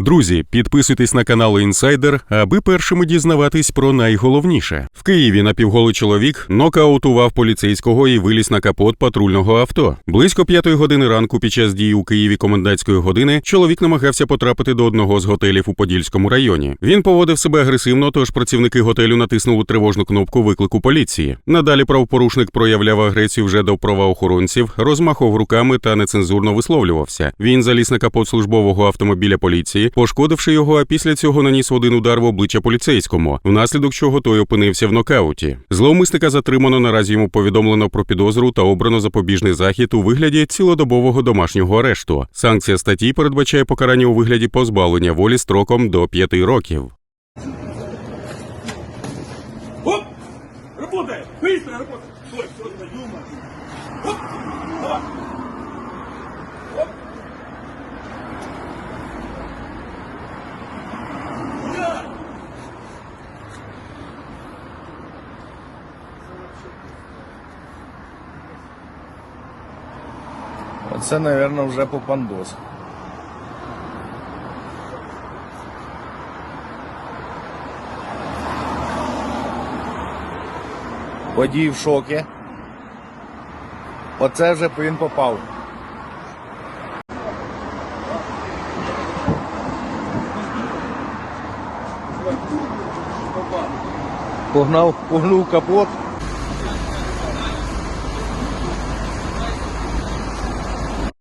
Друзі, підписуйтесь на канал Інсайдер, аби першими дізнаватись про найголовніше. В Києві напівголий чоловік нокаутував поліцейського і виліз на капот патрульного авто. Близько п'ятої години ранку під час дії у Києві комендантської години чоловік намагався потрапити до одного з готелів у Подільському районі. Він поводив себе агресивно, тож працівники готелю натиснули тривожну кнопку виклику поліції. Надалі правопорушник проявляв агресію вже до правоохоронців, розмахував руками та нецензурно висловлювався. Він заліз на капот службового автомобіля поліції, пошкодивши його, а після цього наніс один удар в обличчя поліцейському, внаслідок чого той опинився в нокауті. Зловмисника затримано. Наразі йому повідомлено про підозру та обрано запобіжний захід у вигляді цілодобового домашнього арешту. Санкція статті передбачає покарання у вигляді позбавлення волі строком до 5 років. Оп! Работай! Быстро работай! Стой, стой, Оце, мабуть, вже попандос. Водій в шокі. Оце вже він попав. Погнав, погнув капот.